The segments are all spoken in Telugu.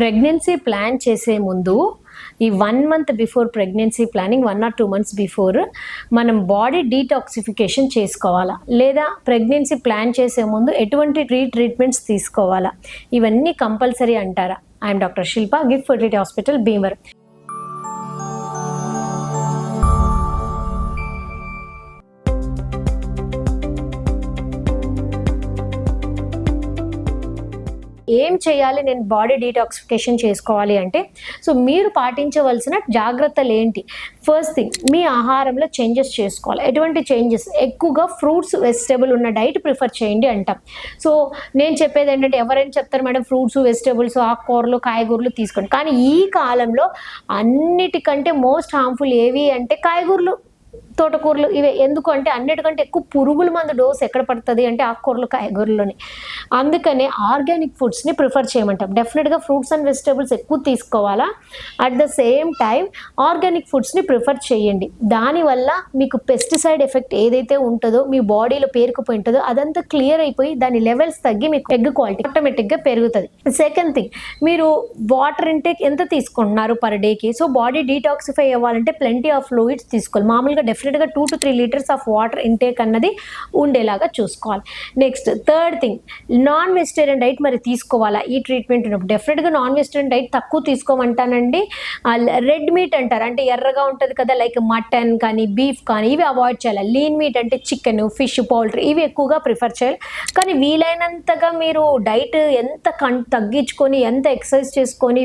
ప్రెగ్నెన్సీ ప్లాన్ చేసే ముందు ఈ one month before pregnancy planning one or two months before మనం బాడీ డీటాక్సిఫికేషన్ చేసుకోవాలా? లేదా ప్రెగ్నెన్సీ ప్లాన్ చేసే ముందు ఎటువంటి ట్రీ ట్రీట్మెంట్స్ తీసుకోవాలా? ఇవన్నీ కంపల్సరీ అంటారా? I'm doctor Shilpa gift fertility hospital భీమర్ ఏం చేయాలి? నేను బాడీ డీటాక్సిఫికేషన్ చేసుకోవాలి అంటే సో మీరు పాటించవలసిన జాగ్రత్తలు ఏంటి? ఫస్ట్ థింగ్ మీ ఆహారంలో చేంజెస్ చేసుకోవాలి. ఎటువంటి చేంజెస్ ఎక్కువగా ఫ్రూట్స్ వెజిటేబుల్ ఉన్న డైట్ ప్రిఫర్ చేయండి అంటాం. సో నేను చెప్పేది ఏంటంటే ఎవరైనా చెప్తారు మేడం ఫ్రూట్స్ వెజిటేబుల్స్ ఆకుకూరలు కాయగూరలు తీసుకోండి. కానీ ఈ కాలంలో అన్నిటికంటే మోస్ట్ హార్మ్ఫుల్ ఏవి అంటే కాయగూరలు. తోటకూరలు ఇవే. ఎందుకంటే అన్నిటికంటే ఎక్కువ పురుగుల మందు డోస్ ఎక్కడ పడుతుంది అంటే ఆకుకూరలు కాయగూరలోనే అందుకనే ఆర్గానిక్ ఫుడ్స్ని ప్రిఫర్ చేయమంటాం. డెఫినెట్గా ఫ్రూట్స్ అండ్ వెజిటేబుల్స్ ఎక్కువ తీసుకోవాలా. At the same time organic ఫుడ్స్ని prefer చేయండి. దానివల్ల మీకు పెస్టిసైడ్ ఎఫెక్ట్ ఏదైతే ఉంటుందో మీ బాడీలో పేరుకుపోయి ఉంటుందో అదంతా క్లియర్ అయిపోయి దాని లెవెల్స్ తగ్గి మీకు ఎగ్ క్వాలిటీ ఆటోమేటిక్గా పెరుగుతుంది. సెకండ్ థింగ్ మీరు వాటర్ ఇంటేక్ ఎంత తీసుకుంటున్నారు పర్ డేకి? సో బాడీ డీటాక్సిఫై అవ్వాలంటే ప్లెంటీ ఆఫ్ ఫ్లూయిడ్స్ తీసుకోవాలి. మామూలుగా డెఫినెట్గా two to three litres of water intake అన్నది ఉండేలాగా చూసుకోవాలి. Next third thing non vegetarian diet మరి తీసుకోవాలా? ఈ ట్రీట్మెంట్ ఉన్నప్పుడు డెఫినెట్గా నాన్ వెజిటేరియన్ డైట్ తక్కువ తీసుకోమంటానండి. రెడ్ మీట్ అంటారు. అంటే ఎర్రగా ఉంటుంది కదా లైక్ మటన్ కానీ బీఫ్ కానీ ఇవి అవాయిడ్ చేయాలి? లీన్ మీట్ అంటే చికెన్ ఫిష్ పౌల్ట్రీ ఇవి ఎక్కువగా ప్రిఫర్ చేయాలి. కానీ వీలైనంతగా మీరు డైట్ ఎంత కన్ తగ్గించుకొని ఎంత ఎక్సర్సైజ్ చేసుకొని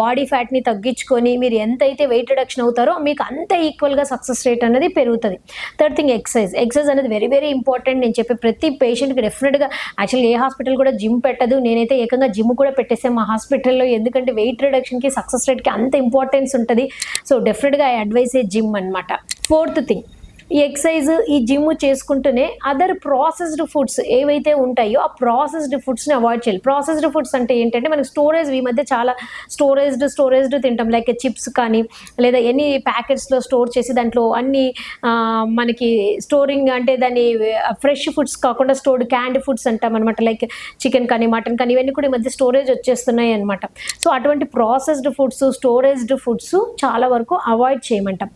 బాడీ ఫ్యాట్ని తగ్గించుకొని మీరు ఎంతైతే వెయిట్ రిడక్షన్ అవుతారో మీకు అంత ఈక్వల్గా సక్సెస్ రేట్ అనేది పెరుగుతుంది. థర్డ్ థింగ్ ఎక్సర్సైజ్ ఎక్సర్సైజ్ అనేది వెరీ వెరీ ఇంపార్టెంట్ నేను చెప్పే ప్రతి పేషెంట్కి డెఫినెట్గా యాక్చువల్లీ ఏ హాస్పిటల్ కూడా జిమ్ పెట్టదు. నేనైతే ఏకంగా జిమ్ కూడా పెట్టేసాను మా హాస్పిటల్లో ఎందుకంటే వెయిట్ రిడక్షన్కి సక్సెస్ రేట్కి అంత ఇంపార్టెన్స్ ఉంటుంది. సో డెఫినెట్గా ఐ అడ్వైస్ ఏ జిమ్ అనమాట ఫోర్త్ థింగ్ ఈ ఎక్సర్సైజ్ ఈ జిమ్ చేసుకుంటూనే అదర్ ప్రాసెస్డ్ ఫుడ్స్ ఏవైతే ఉంటాయో ఆ ప్రాసెస్డ్ ఫుడ్స్ని అవాయిడ్ చేయాలి. ప్రాసెస్డ్ ఫుడ్స్ అంటే ఏంటంటే మనకి స్టోరేజ్ ఈ మధ్య చాలా స్టోరేజ్డ్ స్టోరేజ్డ్ తింటాం. లైక్ చిప్స్ కానీ లేదా ఎన్ని ప్యాకెట్స్లో స్టోర్ చేసి దాంట్లో అన్ని మనకి స్టోరింగ్ అంటే దాన్ని ఫ్రెష్ ఫుడ్స్ కాకుండా స్టోర్డ్ క్యాండ్ ఫుడ్స్ అంటాం అనమాట లైక్ చికెన్ కానీ మటన్ కానీ ఇవన్నీ కూడా ఈ మధ్య స్టోరేజ్ వచ్చేస్తున్నాయి అనమాట సో అటువంటి ప్రాసెస్డ్ ఫుడ్స్ స్టోరేజ్డ్ ఫుడ్స్ చాలా వరకు అవాయిడ్ చేయమంటాం.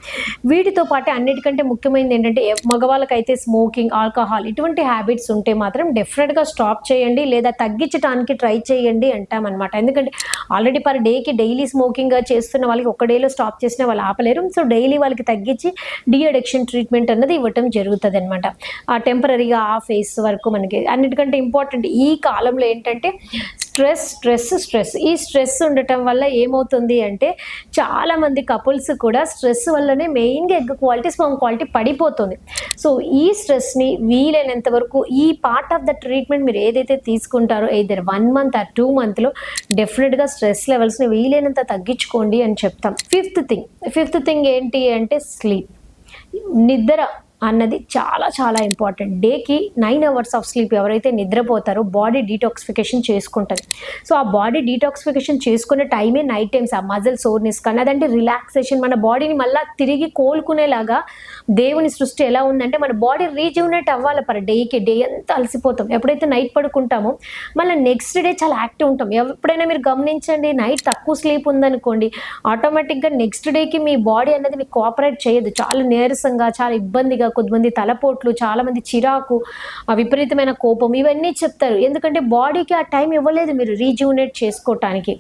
వీటితో పాటు అన్నిటికంటే ముఖ్యమైన ముఖ్యమైనది ఏంటంటే మగవాళ్ళకైతే స్మోకింగ్ ఆల్కహాల్ ఇటువంటి హ్యాబిట్స్ ఉంటే మాత్రం డెఫినెట్గా స్టాప్ చేయండి లేదా తగ్గించడానికి ట్రై చేయండి అంటామన్నమాట. ఎందుకంటే ఆల్రెడీ పర్ డేకి డైలీ స్మోకింగ్ చేస్తున్న వాళ్ళకి ఒక డేలో స్టాప్ చేసిన వాళ్ళు ఆపలేరు. సో డైలీ వాళ్ళకి తగ్గించి డీ అడిక్షన్ ట్రీట్మెంట్ అన్నది ఇవ్వటం జరుగుతుంది అనమాట ఆ టెంపరీగా ఆ ఫేస్ వరకు మనకి అన్నిటికంటే ఇంపార్టెంట్ ఈ కాలంలో ఏంటంటే స్ట్రెస్ స్ట్రెస్ స్ట్రెస్. ఈ స్ట్రెస్ ఉండటం వల్ల ఏమవుతుంది అంటే చాలా మంది కపుల్స్ కూడా స్ట్రెస్ వల్లనే మెయిన్గా ఎగ్ క్వాలిటీ స్పర్మ్ క్వాలిటీ పడిపోతుంది. సో ఈ స్ట్రెస్ని వీలైనంత వరకు ఈ పార్ట్ ఆఫ్ ద ట్రీట్మెంట్ మీరు ఏదైతే తీసుకుంటారో ఇద్దరు వన్ మంత్ ఆర్ టూ మంత్లో డెఫినెట్గా స్ట్రెస్ లెవెల్స్ని వీలైనంత తగ్గించుకోండి అని చెప్తాం. Fifth thing. ఫిఫ్త్ థింగ్ ఏంటి అంటే స్లీప్. నిద్ర అన్నది చాలా చాలా ఇంపార్టెంట్ డేకి నైన్ అవర్స్ ఆఫ్ స్లీప్ ఎవరైతే నిద్రపోతారో బాడీ డీటాక్సిఫికేషన్ చేసుకుంటుంది. సో ఆ బాడీ డీటాక్సిఫికేషన్ చేసుకునే టైమే నైట్ టైమ్స్ ఆ మజిల్ సోర్నెస్ కానీ అదంటే రిలాక్సేషన్ మన బాడీని మళ్ళీ తిరిగి కోలుకునేలాగా దేవుని సృష్టి ఎలా ఉందంటే మన బాడీ రీజ్యూనేట్ అవ్వాలి పర్ డేకి డే అంతా అలసిపోతాం. ఎప్పుడైతే నైట్ పడుకుంటామో మళ్ళీ నెక్స్ట్ డే చాలా యాక్టివ్ ఉంటాం. ఎప్పుడైనా మీరు గమనించండి నైట్ తక్కువ స్లీప్ ఉందనుకోండి ఆటోమేటిక్గా నెక్స్ట్ డేకి మీ బాడీ అనేది మీకు కోఆపరేట్ చేయదు. చాలా నీరసంగా చాలా ఇబ్బందిగా కొద్దిమంది తలపోట్లు చాలామంది చిరాకు విపరీతమైన కోపం ఇవన్నీ చెప్తారు. ఎందుకంటే బాడీకి ఆ టైం ఇవ్వలేదు మీరు రీజ్యూనేట్ చేసుకోవటానికి.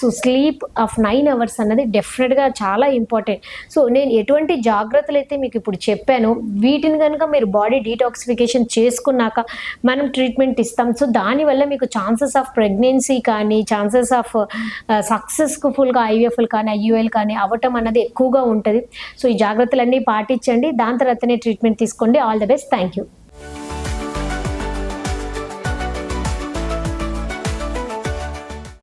So sleep of nine hours అన్నది డెఫినెట్గా చాలా ఇంపార్టెంట్. సో నేను ఎటువంటి జాగ్రత్తలు అయితే మీకు ఇప్పుడు చెప్పాను వీటిని కనుక మీరు బాడీ డీటాక్సిఫికేషన్ చేసుకున్నాక మనం ట్రీట్మెంట్ ఇస్తాం. సో దానివల్ల మీకు ఛాన్సెస్ ఆఫ్ ప్రెగ్నెన్సీ కానీ ఛాన్సెస్ ఆఫ్ సక్సెస్ఫుల్గా ఐవీఎఫ్లు కానీ ఐయుఎల్ కానీ అవ్వటం అన్నది ఎక్కువగా ఉంటుంది. సో ఈ జాగ్రత్తలన్నీ పాటించండి. దాని తర్వాతనే ట్రీట్మెంట్ తీసుకోండి. All the best thank you